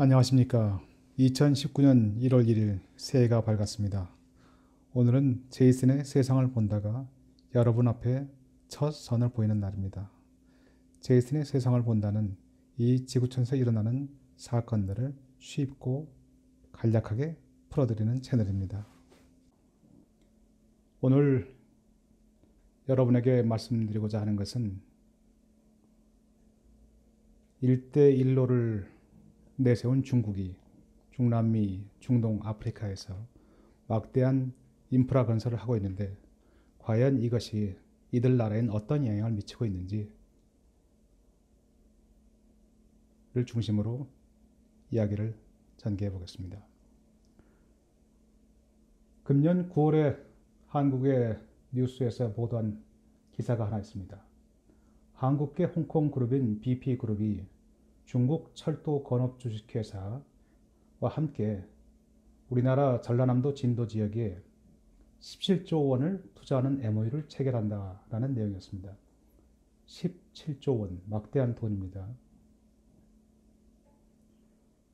안녕하십니까. 2019년 1월 1일 새해가 밝았습니다. 오늘은 제이슨의 세상을 본다가 여러분 앞에 첫 선을 보이는 날입니다. 제이슨의 세상을 본다는 이 지구촌에서 일어나는 사건들을 쉽고 간략하게 풀어드리는 채널입니다. 오늘 여러분에게 말씀드리고자 하는 것은 1대1로를 내세운 중국이 중남미, 중동, 아프리카에서 막대한 인프라 건설을 하고 있는데 과연 이것이 이들 나라엔 어떤 영향을 미치고 있는지를 중심으로 이야기를 전개해 보겠습니다. 금년 9월에 한국의 뉴스에서 보도한 기사가 하나 있습니다. 한국계 홍콩 그룹인 BP그룹이 중국 철도 건업 주식회사와 함께 우리나라 전라남도 진도 지역에 17조 원을 투자하는 MOU를 체결한다라는 내용이었습니다. 17조 원, 막대한 돈입니다.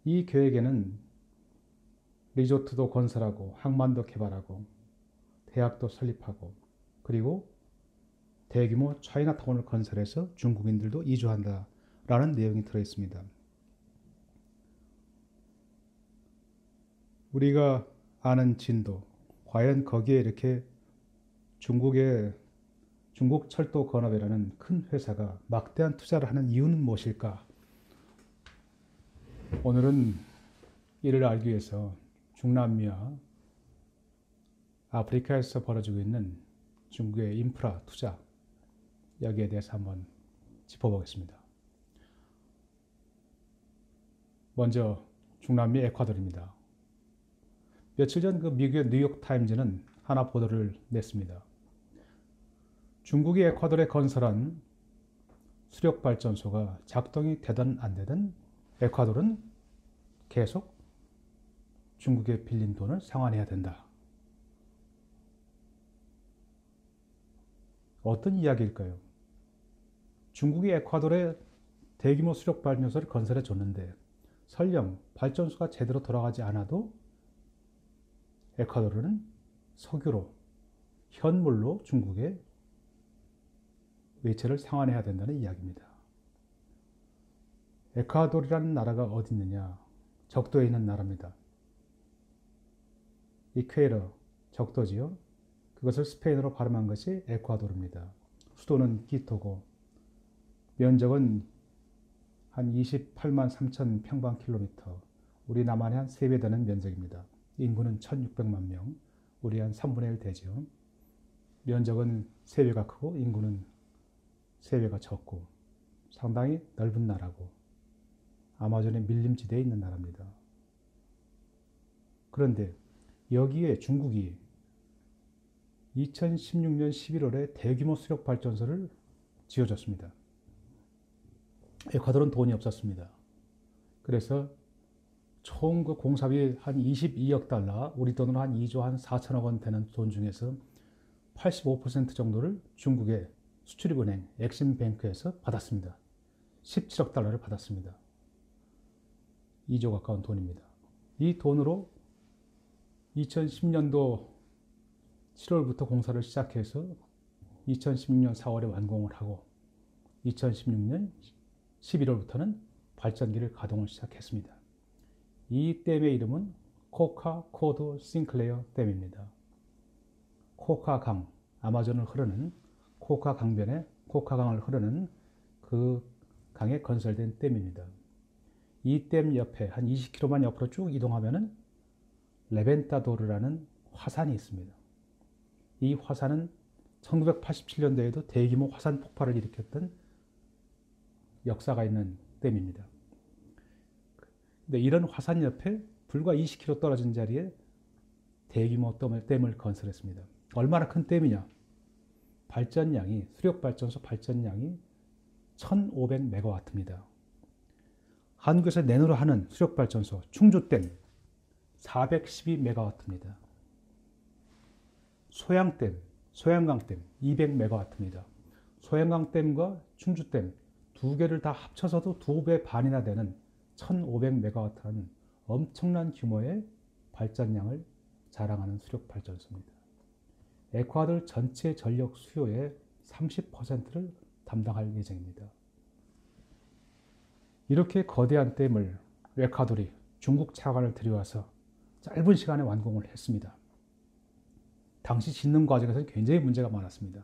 이 계획에는 리조트도 건설하고 항만도 개발하고 대학도 설립하고 그리고 대규모 차이나타운을 건설해서 중국인들도 이주한다 라는 내용이 들어 있습니다. 우리가 아는 진도, 과연 거기에 이렇게 중국의 중국 철도 건업이라는 큰 회사가 막대한 투자를 하는 이유는 무엇일까? 오늘은 이를 알기 위해서 중남미와 아프리카에서 벌어지고 있는 중국의 인프라 투자 여기에 대해서 한번 짚어보겠습니다. 먼저 중남미 에콰도르입니다. 며칠 전 그 미국의 뉴욕 타임즈는 하나 보도를 냈습니다. 중국이 에콰도르에 건설한 수력 발전소가 작동이 되든 안 되든 에콰도르는 계속 중국에 빌린 돈을 상환해야 된다. 어떤 이야기일까요? 중국이 에콰도르에 대규모 수력 발전소를 건설해 줬는데 설령 발전소가 제대로 돌아가지 않아도 에콰도르는 석유로 현물로 중국에 외채를 상환해야 된다는 이야기입니다. 에콰도르라는 나라가 어디 있느냐? 적도에 있는 나라입니다. 이퀘러 적도지요. 그것을 스페인어로 발음한 것이 에콰도르입니다. 수도는 기토고 면적은 한 28만 3천 평방킬로미터, 우리 남한의 한 3배 되는 면적입니다. 인구는 1600만 명, 우리 한 3분의 1 되죠. 면적은 3배가 크고 인구는 3배가 적고 상당히 넓은 나라고 아마존의 밀림지대에 있는 나라입니다. 그런데 여기에 중국이 2016년 11월에 대규모 수력 발전소를 지어줬습니다. 에콰도르는 돈이 없었습니다. 그래서 총 그 공사비 한 22억 달러, 우리 돈으로 한 2조 한 4천억 원 되는 돈 중에서 85% 정도를 중국의 수출입은행 엑심뱅크에서 받았습니다. 17억 달러를 받았습니다. 2조 가까운 돈입니다. 이 돈으로 2010년도 7월부터 공사를 시작해서 2016년 4월에 완공을 하고 2016년 11월부터는 발전기를 가동을 시작했습니다. 이 댐의 이름은 코카 코드 싱클레어 댐입니다. 코카 강, 아마존을 흐르는 코카 강변에 코카 강을 흐르는 그 강에 건설된 댐입니다. 이 댐 옆에 한 20km만 옆으로 쭉 이동하면은 레벤타도르라는 화산이 있습니다. 이 화산은 1987년도에도 대규모 화산 폭발을 일으켰던 역사가 있는 댐입니다. 근데 이런 화산 옆에 불과 20km 떨어진 자리에 대규모 댐을 건설했습니다. 얼마나 큰 댐이냐? 발전량이 수력 발전소 발전량이 1,500메가와트입니다. 한국에서 내노로 하는 수력 발전소 충주댐 412메가와트입니다. 소양댐, 소양강댐 200메가와트입니다. 소양강댐과 충주댐 두 개를 다 합쳐서도 두 배 반이나 되는 1500메가와트라는 엄청난 규모의 발전량을 자랑하는 수력 발전소입니다. 에콰도르 전체 전력 수요의 30%를 담당할 예정입니다. 이렇게 거대한 댐을 에콰도르이 중국 차관을 들여와서 짧은 시간에 완공을 했습니다. 당시 짓는 과정에서 굉장히 문제가 많았습니다.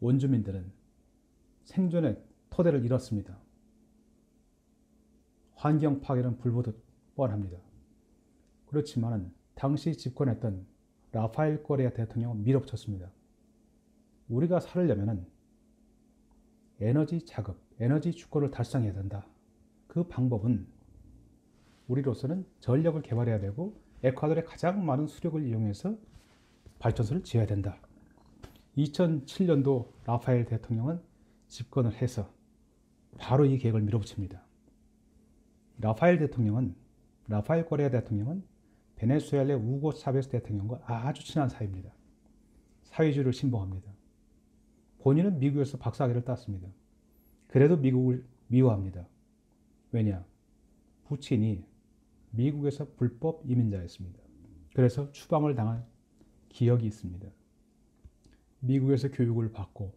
원주민들은 생존의 토대를 잃었습니다. 환경 파괴는 불보듯 뻔합니다. 그렇지만 당시 집권했던 라파엘 코레아 대통령은 밀어붙였습니다. 우리가 살려면 에너지 자급, 에너지 주권을 달성해야 된다. 그 방법은 우리로서는 전력을 개발해야 되고 에콰도르의 가장 많은 수력을 이용해서 발전소를 지어야 된다. 2007년도 라파엘 대통령은 집권을 해서 바로 이 계획을 밀어붙입니다. 라파엘 대통령은 라파엘 코레아 대통령은 베네수엘라의 우고 차베스 대통령과 아주 친한 사이입니다. 사회주의를 신봉합니다. 본인은 미국에서 박사학위를 땄습니다. 그래도 미국을 미워합니다. 왜냐? 부친이 미국에서 불법 이민자였습니다. 그래서 추방을 당한 기억이 있습니다. 미국에서 교육을 받고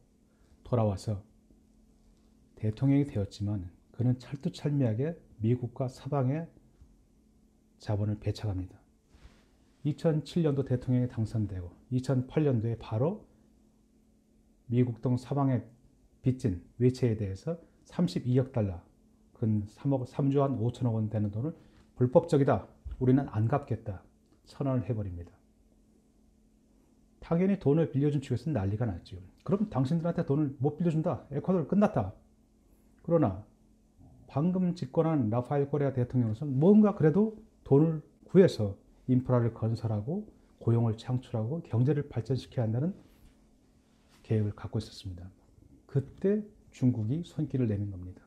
돌아와서 대통령이 되었지만 그는 철두철미하게 미국과 서방의 자본을 배척합니다. 2007년도 대통령이 당선되고 2008년도에 바로 미국 등 서방에 빚진 외채에 대해서 32억 달러, 근 3억, 3조 한 5천억 원 되는 돈을 불법적이다. 우리는 안 갚겠다. 선언을 해버립니다. 당연히 돈을 빌려준 측에서는 난리가 났죠. 그럼 당신들한테 돈을 못 빌려준다. 에콰도르 끝났다. 그러나 방금 집권한 라파엘 코레아 대통령으로서는 뭔가 그래도 돈을 구해서 인프라를 건설하고 고용을 창출하고 경제를 발전시켜야 한다는 계획을 갖고 있었습니다. 그때 중국이 손길을 내민 겁니다.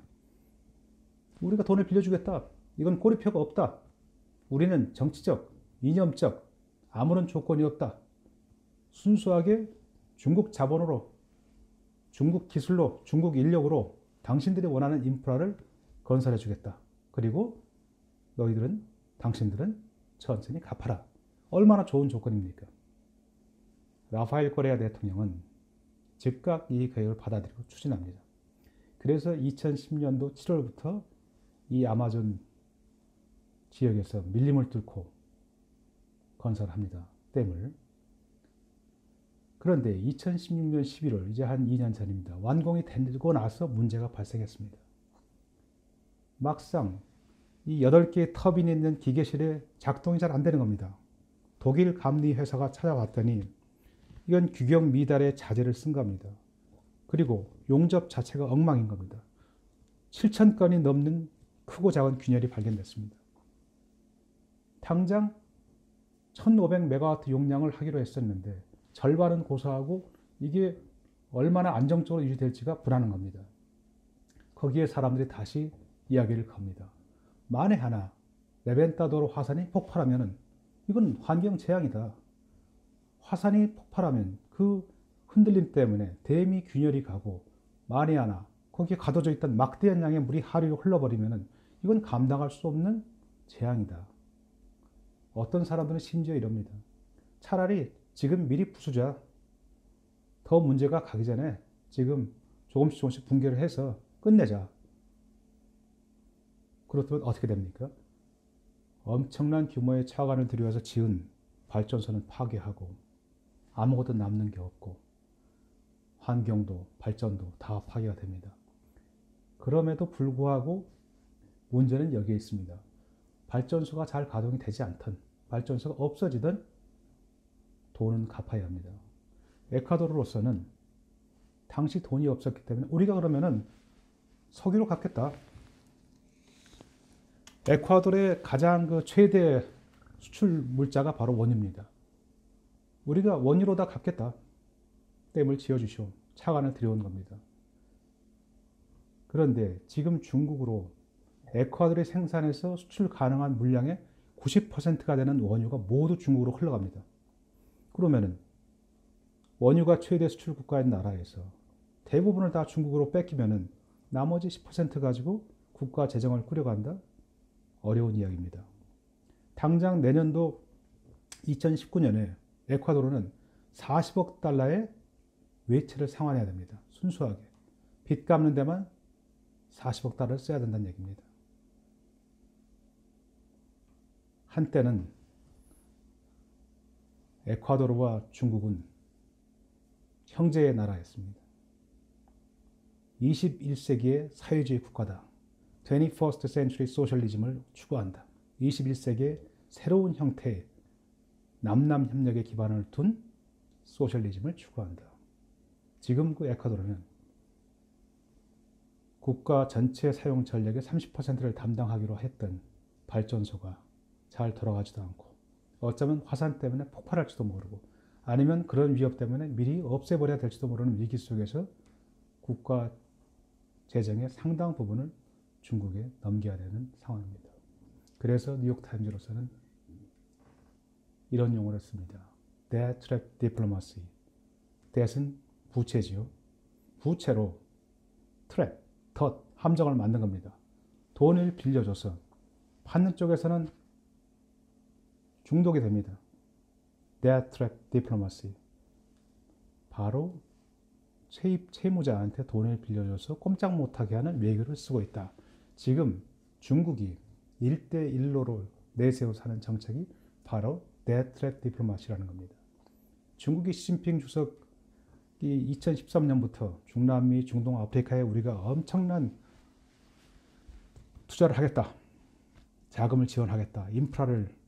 우리가 돈을 빌려주겠다. 이건 꼬리표가 없다. 우리는 정치적, 이념적, 아무런 조건이 없다. 순수하게 중국 자본으로, 중국 기술로, 중국 인력으로 당신들이 원하는 인프라를 건설해 주겠다. 그리고 너희들은, 당신들은 천천히 갚아라. 얼마나 좋은 조건입니까? 라파엘 코레아 대통령은 즉각 이 계획을 받아들이고 추진합니다. 그래서 2010년도 7월부터 이 아마존 지역에서 밀림을 뚫고 건설합니다. 댐을. 그런데 2016년 11월, 이제 한 2년 전입니다. 완공이 되고 나서 문제가 발생했습니다. 막상 이 8개의 터빈이 있는 기계실에 작동이 잘 안 되는 겁니다. 독일 감리 회사가 찾아왔더니 이건 규격 미달의 자재를 쓴 겁니다. 그리고 용접 자체가 엉망인 겁니다. 7천 건이 넘는 크고 작은 균열이 발견됐습니다. 당장 1500메가와트 용량을 하기로 했었는데 절반은 고사하고 이게 얼마나 안정적으로 유지될지가 불안한 겁니다. 거기에 사람들이 다시 이야기를 겁니다. 만에 하나 레벤타도로 화산이 폭발하면 이건 환경 재앙이다. 화산이 폭발하면 그 흔들림 때문에 댐이 균열이 가고 만에 하나 거기에 가둬져 있던 막대한 양의 물이 하류로 흘러버리면 이건 감당할 수 없는 재앙이다. 어떤 사람들은 심지어 이럽니다. 차라리 지금 미리 부수자. 더 문제가 가기 전에 지금 조금씩 조금씩 붕괴를 해서 끝내자. 그렇다면 어떻게 됩니까? 엄청난 규모의 차관을 들여와서 지은 발전소는 파괴하고 아무것도 남는 게 없고 환경도 발전도 다 파괴가 됩니다. 그럼에도 불구하고 문제는 여기에 있습니다. 발전소가 잘 가동이 되지 않던 발전소가 없어지던 돈은 갚아야 합니다. 에콰도르로서는 당시 돈이 없었기 때문에 우리가 그러면은 석유로 갚겠다. 에콰도르의 가장 그 최대 수출 물자가 바로 원유입니다. 우리가 원유로 다 갚겠다. 댐을 지어주시오. 차관을 들여온 겁니다. 그런데 지금 중국으로 에콰도르 생산해서 수출 가능한 물량의 90%가 되는 원유가 모두 중국으로 흘러갑니다. 그러면은 원유가 최대 수출 국가인 나라에서 대부분을 다 중국으로 뺏기면은 나머지 10% 가지고 국가 재정을 꾸려간다? 어려운 이야기입니다. 당장 내년도 2019년에 에콰도르는 40억 달러의 외채를 상환해야 됩니다. 순수하게. 빚 갚는 데만 40억 달러를 써야 된다는 얘기입니다. 한때는 에콰도르와 중국은 형제의 나라였습니다. 21세기의 사회주의 국가다. 21st century 소셜리즘을 추구한다. 21세기의 새로운 형태의 남남 협력의 기반을 둔 소셜리즘을 추구한다. 지금 그 에콰도르는 국가 전체 사용 전력의 30%를 담당하기로 했던 발전소가 잘 돌아가지도 않고 어쩌면 화산 때문에 폭발할지도 모르고 아니면 그런 위협 때문에 미리 없애버려야 될지도 모르는 위기 속에서 국가 재정의 상당 부분을 중국에 넘겨야 되는 상황입니다. 그래서 뉴욕타임즈로서는 이런 용어를 씁니다. Debt Trap Diplomacy. Debt은 부채지요. 부채로 트랩, 덫, 함정을 만든 겁니다. 돈을 빌려줘서 받는 쪽에서는 중독이 됩니다. Debt Trap Diplomacy. 바로 채입, 채무자한테 돈을 빌려줘서 꼼짝 못하게 하는 외교를 쓰고 있다. 지금 중국이 1대1로로 내세워 사는 정책이 바로 데트랩 디플로마시라는 겁니다. 중국이 시진핑 주석이 2013년부터 중남미, 중동, 아프리카에 우리가 엄청난 투자를 하겠다. 자금을 지원하겠다. 인프라를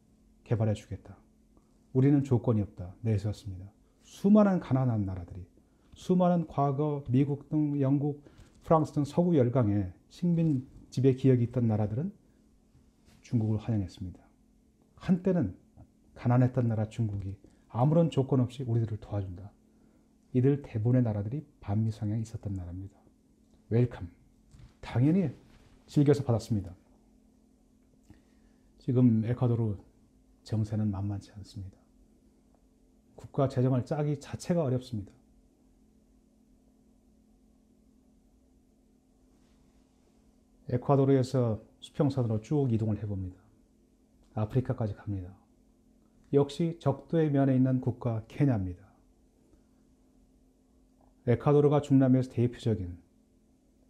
개발해 주겠다. 우리는 조건이 없다. 내세웠습니다. 수많은 가난한 나라들이 수많은 과거 미국 등 영국, 프랑스 등 서구 열강에 식민 지배 기억이 있던 나라들은 중국을 환영했습니다. 한때는 가난했던 나라 중국이 아무런 조건 없이 우리들을 도와준다. 이들 대부분의 나라들이 반미 성향이 있었던 나라입니다. 웰컴. 당연히 즐겨서 받았습니다. 지금 에콰도르 정세는 만만치 않습니다. 국가 재정을 짜기 자체가 어렵습니다. 에콰도르에서 수평선으로 쭉 이동을 해봅니다. 아프리카까지 갑니다. 역시 적도의 면에 있는 국가 케냐입니다. 에콰도르가 중남미에서 대표적인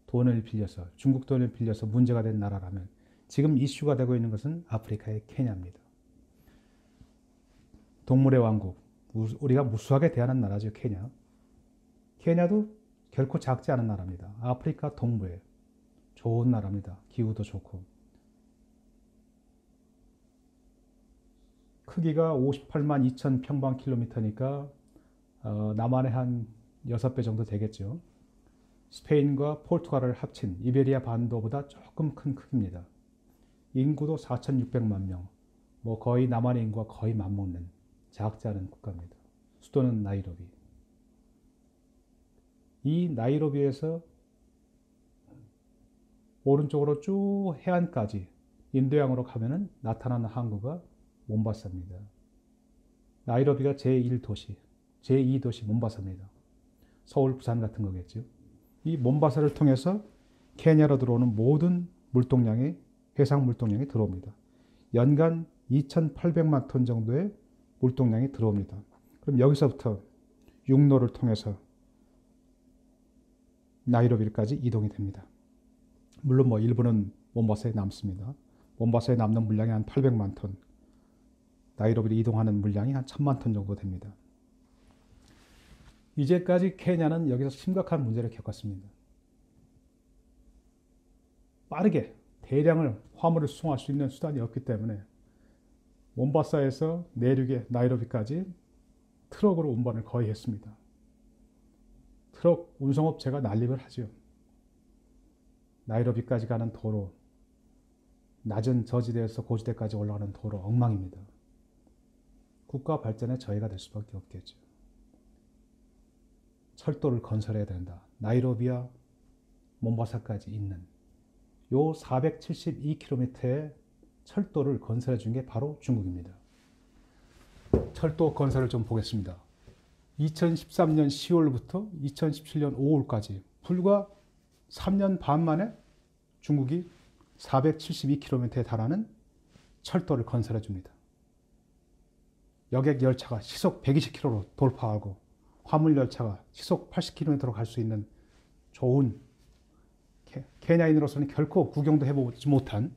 돈을 빌려서 중국 돈을 빌려서 문제가 된 나라라면 지금 이슈가 되고 있는 것은 아프리카의 케냐입니다. 동물의 왕국 우리가 무수하게 대하는 나라죠 케냐. 케냐도 결코 작지 않은 나라입니다. 아프리카 동부에 좋은 나라입니다. 기후도 좋고. 크기가 58만 2천 평방킬로미터니까 어, 남한의 한 6배 정도 되겠죠. 스페인과 포르투갈을 합친 이베리아 반도보다 조금 큰 크기입니다. 인구도 4,600만 명, 뭐 거의 남한의 인구와 거의 맞먹는 않은 국가입니다. 수도는 나이로비. 이 나이로비에서 오른쪽으로 쭉 해안까지 인도양으로 가면은 나타나는 항구가 몬바사입니다. 나이로비가 제1도시, 제2도시 몬바사입니다. 서울, 부산 같은 거겠죠. 이 몬바사를 통해서 케냐로 들어오는 모든 물동량이 해상 물동량이 들어옵니다. 연간 2,800만 톤 정도의 물동량이 들어옵니다. 그럼 여기서부터 육로를 통해서 나이로비까지 이동이 됩니다. 물론 뭐 일부는 몬바사에 남습니다. 몬바사에 남는 물량이 한 800만 톤, 나이로비로 이동하는 물량이 한 1000만 톤 정도 됩니다. 이제까지 케냐는 여기서 심각한 문제를 겪었습니다. 빠르게 대량을 화물을 수송할 수 있는 수단이 없기 때문에 몬바사에서 내륙의 나이로비까지 트럭으로 운반을 거의 했습니다. 트럭 운송업체가 난립을 하죠. 나이로비까지 가는 도로, 낮은 저지대에서 고지대까지 올라가는 도로 엉망입니다. 국가 발전에 저해가 될 수밖에 없겠죠. 철도를 건설해야 된다. 나이로비와 몬바사까지 있는 요 472km의 철도를 건설해 준 게 바로 중국입니다. 철도 건설을 좀 보겠습니다. 2013년 10월부터 2017년 5월까지 불과 3년 반 만에 중국이 472km에 달하는 철도를 건설해 줍니다. 여객 열차가 시속 120km로 돌파하고 화물 열차가 시속 80km로 갈 수 있는 좋은 케냐인으로서는 결코 구경도 해보지 못한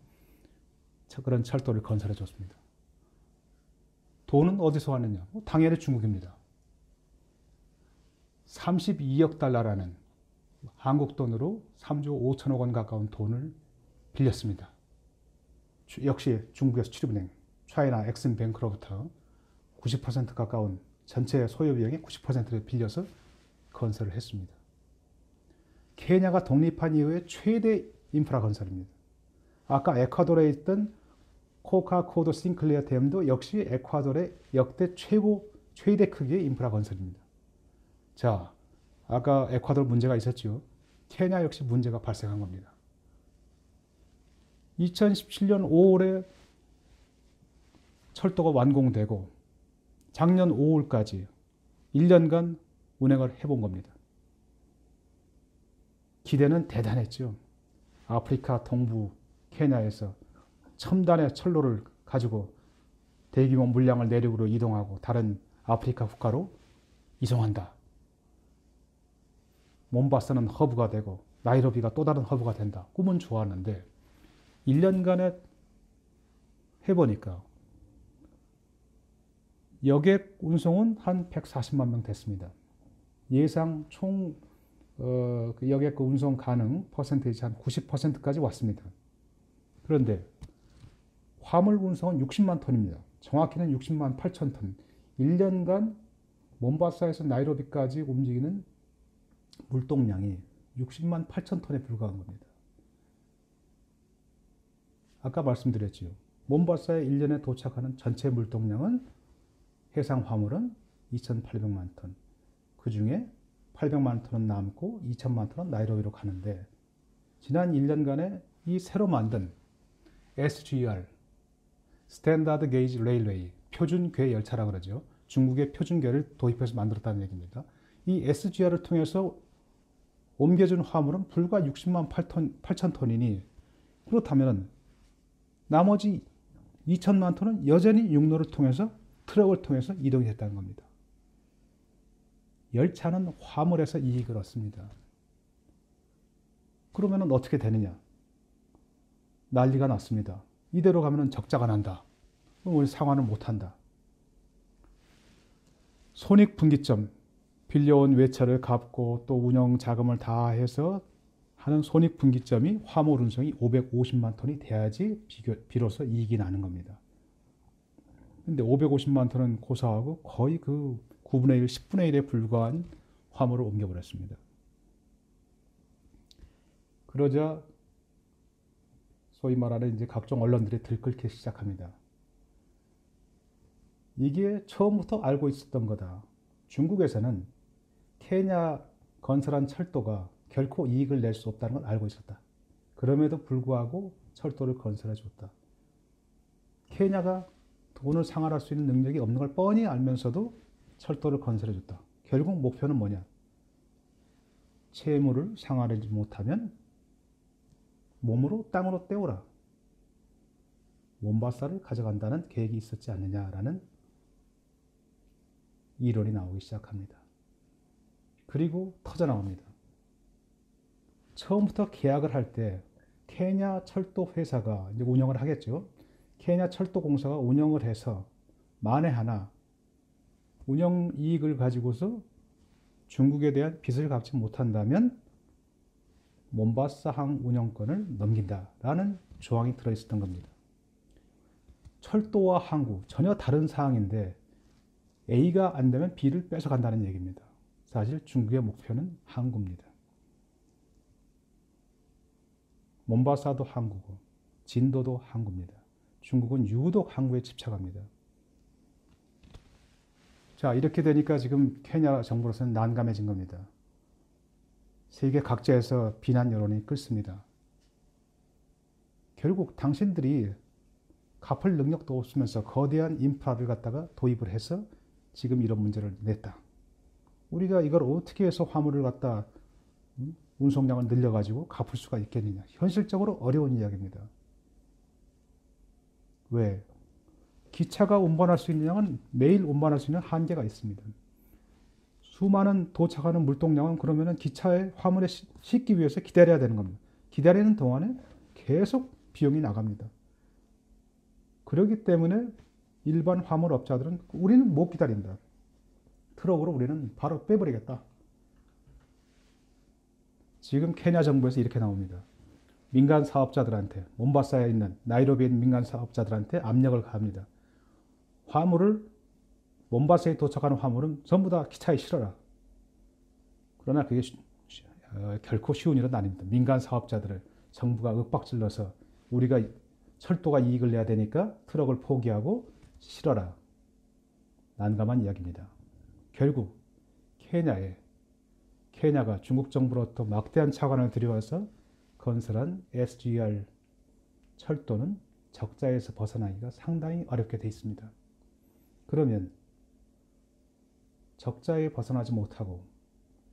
그런 철도를 건설해 줬습니다. 돈은 어디서 왔느냐? 뭐 당연히 중국입니다. 32억 달러라는 한국 돈으로 3조 5천억 원 가까운 돈을 빌렸습니다. 역시 중국에서 출입은행 차이나 엑슨뱅크로부터 90% 가까운 전체 소요 비용의 90%를 빌려서 건설을 했습니다. 케냐가 독립한 이후에 최대 인프라 건설입니다. 아까 에콰도르에 있던 코카코도 싱클리어 댐도 역시 에콰도르의 역대 최고 최대 크기의 인프라 건설입니다. 자, 아까 에콰도르 문제가 있었죠. 케냐 역시 문제가 발생한 겁니다. 2017년 5월에 철도가 완공되고 작년 5월까지 1년간 운행을 해본 겁니다. 기대는 대단했죠. 아프리카 동부 케냐에서 첨단의 철로를 가지고 대규모 물량을 내륙으로 이동하고 다른 아프리카 국가로 이송한다. 몬바사는 허브가 되고 나이로비가 또 다른 허브가 된다. 꿈은 좋았는데 1년간에 해보니까 여객 운송은 한 140만 명 됐습니다. 예상 총 어, 그 여객 그 운송 가능 퍼센테이지 한 90%까지 왔습니다. 그런데 화물 운송은 60만 톤입니다. 정확히는 60만 8천 톤. 1년간 몬바사에서 나이로비까지 움직이는 물동량이 60만 8천 톤에 불과한 겁니다. 아까 말씀드렸지요. 몬바사에 1년에 도착하는 전체 물동량은 해상 화물은 2,800만 톤. 그 중에 800만 톤은 남고 2천만 톤은 나이로비로 가는데 지난 1년간에 이 새로 만든 SGR 스탠다드 게이지 레일웨이 표준궤 열차라 그러죠. 중국의 표준궤를 도입해서 만들었다는 얘기입니다. 이 SGR을 통해서 옮겨준 화물은 불과 60만 8톤, 8천 톤이니 그렇다면 나머지 2천만 톤은 여전히 육로를 통해서 트럭을 통해서 이동이 됐다는 겁니다. 열차는 화물에서 이익을 얻습니다. 그러면 어떻게 되느냐? 난리가 났습니다. 이대로 가면 적자가 난다. 우리 상환을 못한다. 손익분기점, 빌려온 외차를 갚고 또 운영 자금을 다 해서 하는 손익분기점이 화물 운송이 550만 톤이 돼야지 비로소 이익이 나는 겁니다. 근데 550만 톤은 고사하고 거의 그 9분의 1, 10분의 1에 불과한 화물을 옮겨버렸습니다. 그러자 소위 말하는 이제 각종 언론들이 들끓기 시작합니다. 이게 처음부터 알고 있었던 거다. 중국에서는 케냐 건설한 철도가 결코 이익을 낼 수 없다는 걸 알고 있었다. 그럼에도 불구하고 철도를 건설해 줬다. 케냐가 돈을 상환할 수 있는 능력이 없는 걸 뻔히 알면서도 철도를 건설해 줬다. 결국 목표는 뭐냐? 채무를 상환하지 못하면 몸으로 땅으로 떼오라. 몬바사를 가져간다는 계획이 있었지 않느냐라는 이론이 나오기 시작합니다. 그리고 터져 나옵니다. 처음부터 계약을 할 때 케냐 철도 회사가 이제 운영을 하겠죠. 케냐 철도 공사가 운영을 해서 만에 하나 운영 이익을 가지고서 중국에 대한 빚을 갚지 못한다면 몬바사 항 운영권을 넘긴다라는 조항이 들어있었던 겁니다. 철도와 항구 전혀 다른 사항인데 A가 안 되면 B를 뺏어간다는 얘기입니다. 사실 중국의 목표는 항구입니다. 몬바사도 항구고 진도도 항구입니다. 중국은 유독 항구에 집착합니다. 자, 이렇게 되니까 지금 케냐 정부로서는 난감해진 겁니다. 세계 각지에서 비난 여론이 끓습니다. 결국 당신들이 갚을 능력도 없으면서 거대한 인프라를 갖다가 도입을 해서 지금 이런 문제를 냈다. 우리가 이걸 어떻게 해서 화물을 갖다 음, 운송량을 늘려가지고 갚을 수가 있겠느냐. 현실적으로 어려운 이야기입니다. 왜? 기차가 운반할 수 있는 양은 매일 운반할 수 있는 한계가 있습니다. 수많은 도착하는 물동량은 그러면은 기차의 화물에 싣기 위해서 기다려야 되는 겁니다. 기다리는 동안에 계속 비용이 나갑니다. 그렇기 때문에 일반 화물업자들은 우리는 못 기다린다. 트럭으로 우리는 바로 빼버리겠다. 지금 케냐 정부에서 이렇게 나옵니다. 민간 사업자들한테 몬바사에 있는 나이로비에 민간 사업자들한테 압력을 가합니다. 화물을 몬바사에 도착하는 화물은 전부 다 기차에 실어라. 그러나 그게 어, 결코 쉬운 일은 아닙니다. 민간 사업자들을 정부가 윽박질러서 우리가 철도가 이익을 내야 되니까 트럭을 포기하고 실어라. 난감한 이야기입니다. 결국 케냐에 케냐가 중국 정부로부터 막대한 차관을 들여와서 건설한 SGR 철도는 적자에서 벗어나기가 상당히 어렵게 돼 있습니다. 그러면 적자에 벗어나지 못하고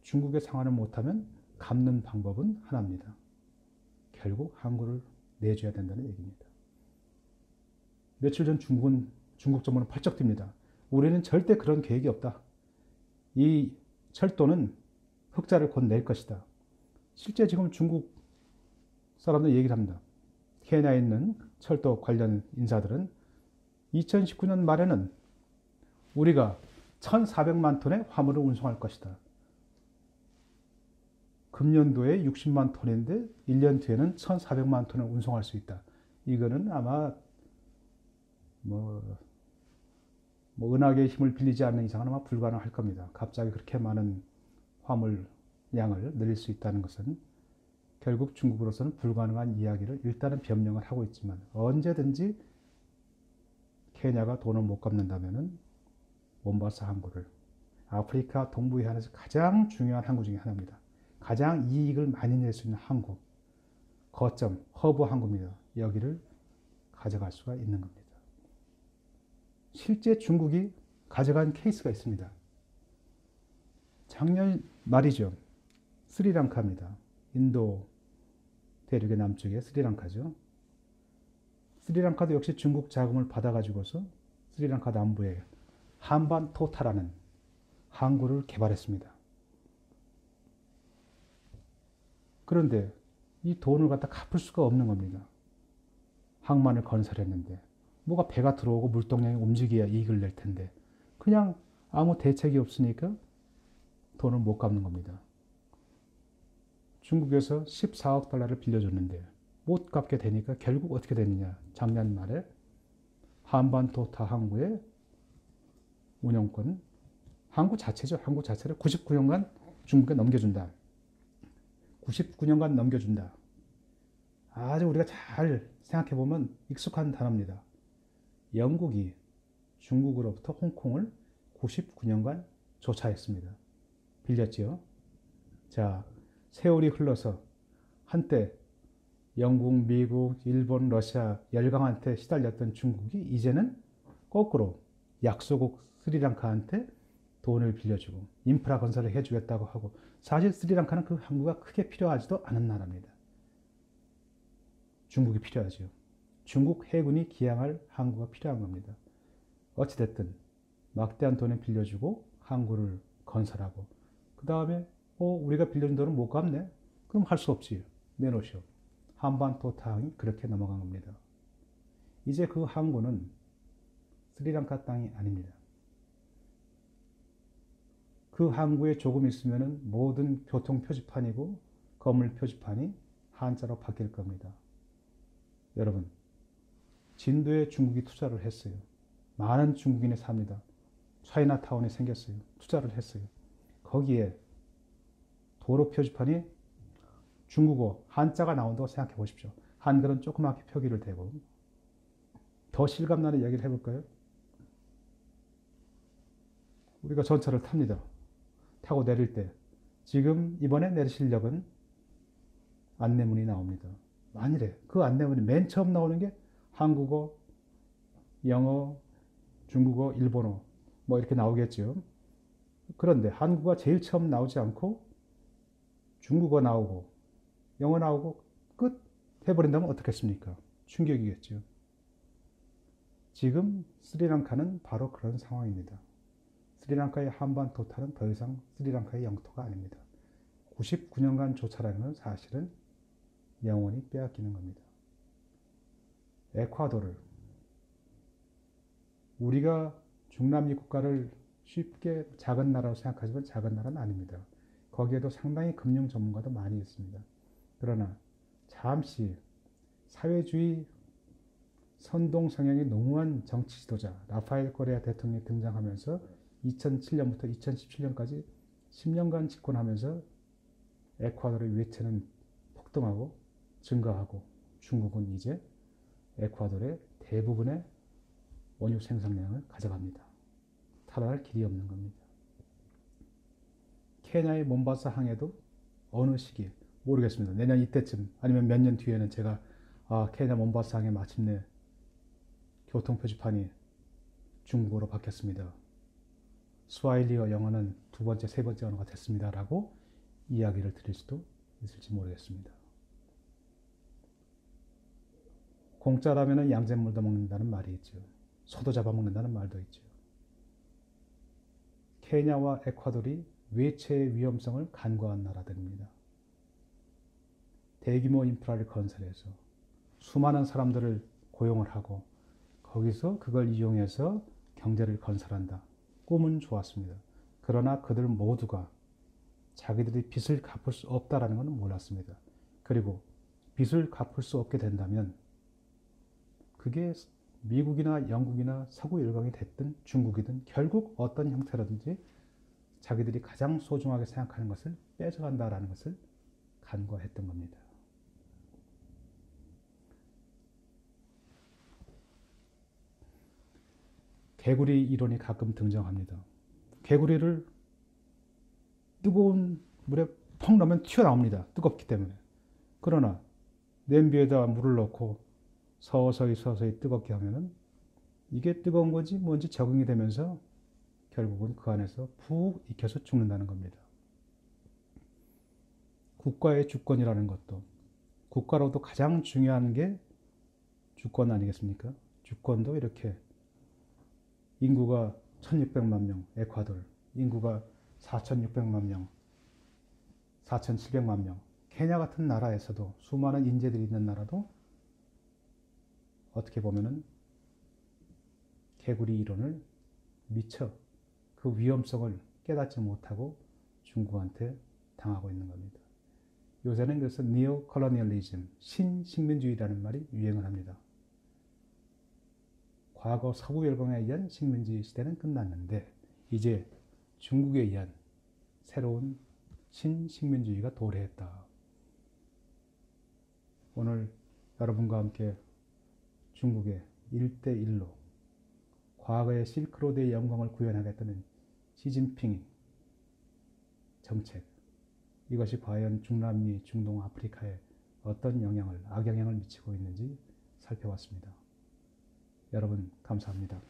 중국의 상환을 못하면 갚는 방법은 하나입니다. 결국 항구를 내줘야 된다는 얘기입니다. 며칠 전 중국은 중국 정부는 펄쩍 뜁니다. 우리는 절대 그런 계획이 없다. 이 철도는 흑자를 곧 낼 것이다. 실제 지금 중국 사람들 얘기를 합니다. 케냐에 있는 철도 관련 인사들은 2019년 말에는 우리가 1,400만 톤의 화물을 운송할 것이다. 금년도에 60만 톤인데 1년 뒤에는 1,400만 톤을 운송할 수 있다. 이거는 아마 뭐, 뭐 은하계의 힘을 빌리지 않는 이상은 아마 불가능할 겁니다. 갑자기 그렇게 많은 화물 양을 늘릴 수 있다는 것은 결국 중국으로서는 불가능한 이야기를 일단은 변명을 하고 있지만 언제든지 케냐가 돈을 못 갚는다면은 몬바사 항구를 아프리카 동부 해안에서 가장 중요한 항구 중의 하나입니다. 가장 이익을 많이 낼 수 있는 항구, 거점, 허브 항구입니다. 여기를 가져갈 수가 있는 겁니다. 실제 중국이 가져간 케이스가 있습니다. 작년 말이죠. 스리랑카입니다. 인도 대륙의 남쪽에 스리랑카죠. 스리랑카도 역시 중국 자금을 받아가지고서 스리랑카 남부에 한반 토타라는 항구를 개발했습니다. 그런데 이 돈을 갖다 갚을 수가 없는 겁니다. 항만을 건설했는데 뭐가 배가 들어오고 물동량이 움직여야 이익을 낼 텐데 그냥 아무 대책이 없으니까 돈을 못 갚는 겁니다. 중국에서 14억 달러를 빌려줬는데 못 갚게 되니까 결국 어떻게 됐느냐. 작년 말에 한반도타 항구의 운영권, 항구 자체죠. 항구 자체를 99년간 중국에 넘겨준다. 99년간 넘겨준다. 아주 우리가 잘 생각해 보면 익숙한 단어입니다. 영국이 중국으로부터 홍콩을 99년간 조차했습니다. 빌렸지요. 자, 세월이 흘러서 한때 영국, 미국, 일본, 러시아 열강한테 시달렸던 중국이 이제는 거꾸로 약소국 스리랑카한테 돈을 빌려주고 인프라 건설을 해주겠다고 하고 사실 스리랑카는 그 항구가 크게 필요하지도 않은 나라입니다. 중국이 필요하죠. 중국 해군이 기항할 항구가 필요한 겁니다. 어찌됐든 막대한 돈을 빌려주고 항구를 건설하고 그 다음에 어, 우리가 빌려준 돈은 못 갚네? 그럼 할 수 없지. 내놓으시오. 한반도 땅이 그렇게 넘어간 겁니다. 이제 그 항구는 스리랑카 땅이 아닙니다. 그 항구에 조금 있으면 모든 교통 표지판이고 건물 표지판이 한자로 바뀔 겁니다. 여러분, 진도에 중국이 투자를 했어요. 많은 중국인이 삽니다. 차이나타운이 생겼어요. 투자를 했어요. 거기에 도로 표지판이 중국어 한자가 나온다고 생각해 보십시오. 한글은 조그맣게 표기를 대고 더 실감나는 이야기를 해볼까요? 우리가 전철을 탑니다. 타고 내릴 때 지금 이번에 내리실 역은 안내문이 나옵니다. 만일에 그 안내문이 맨 처음 나오는 게 한국어, 영어, 중국어, 일본어 뭐 이렇게 나오겠죠. 그런데 한국어가 제일 처음 나오지 않고 중국어 나오고 영어 나오고 끝 해버린다면 어떻겠습니까? 충격이겠죠. 지금 스리랑카는 바로 그런 상황입니다. 스리랑카의 한반 토탈은 더 이상 스리랑카의 영토가 아닙니다. 99년간 조차라는 건 사실은 영원히 빼앗기는 겁니다. 에콰도르. 우리가 중남미 국가를 쉽게 작은 나라로 생각하지만 작은 나라는 아닙니다. 거기에도 상당히 금융 전문가도 많이 있습니다. 그러나 잠시 사회주의 선동 성향이 농후한 정치 지도자 라파엘 코레아 대통령이 등장하면서 2007년부터 2017년까지 10년간 집권하면서 에콰도르의 외채는 폭등하고 증가하고 중국은 이제 에콰도르의 대부분의 원유 생산량을 가져갑니다. 탈환할 길이 없는 겁니다. 케냐의 몬바사 항에도 어느 시기 모르겠습니다. 내년 이때쯤 아니면 몇 년 뒤에는 제가 아, 케냐 몬바사 항에 마침내 교통 표지판이 중국어로 바뀌었습니다. 스와힐리어 영어는 두 번째, 세 번째 언어가 됐습니다. 라고 이야기를 드릴 수도 있을지 모르겠습니다. 공짜라면 양잿물도 먹는다는 말이 있죠. 소도 잡아먹는다는 말도 있죠. 케냐와 에콰도르이 외채의 위험성을 간과한 나라들입니다. 대규모 인프라를 건설해서 수많은 사람들을 고용을 하고 거기서 그걸 이용해서 경제를 건설한다. 꿈은 좋았습니다. 그러나 그들 모두가 자기들이 빚을 갚을 수 없다라는 것은 몰랐습니다. 그리고 빚을 갚을 수 없게 된다면 그게 미국이나 영국이나 서구 열강이 됐든 중국이든 결국 어떤 형태라든지 자기들이 가장 소중하게 생각하는 것을 뺏어간다라는 것을 간과했던 겁니다. 개구리 이론이 가끔 등장합니다. 개구리를 뜨거운 물에 펑 넣으면 튀어나옵니다. 뜨겁기 때문에. 그러나 냄비에다 물을 넣고 서서히 서서히 뜨겁게 하면은 이게 뜨거운 건지 뭔지 적응이 되면서 결국은 그 안에서 푹 익혀서 죽는다는 겁니다. 국가의 주권이라는 것도 국가로도 가장 중요한 게 주권 아니겠습니까? 주권도 이렇게 인구가 1600만 명, 에콰도르, 인구가 4600만 명, 4700만 명, 케냐 같은 나라에서도 수많은 인재들이 있는 나라도 어떻게 보면은 개구리 이론을 미처 그 위험성을 깨닫지 못하고 중국한테 당하고 있는 겁니다. 요새는 그래서 니오 컬러니얼리즘, 신식민주의라는 말이 유행을 합니다. 과거 서구 열강에 의한 식민지 시대는 끝났는데 이제 중국에 의한 새로운 신식민주의가 도래했다. 오늘 여러분과 함께 중국의 일대일로 과거의 실크로드의 영광을 구현하겠다는 시진핑 정책 이것이 과연 중남미, 중동, 아프리카에 어떤 영향을 악영향을 미치고 있는지 살펴봤습니다. 여러분 감사합니다.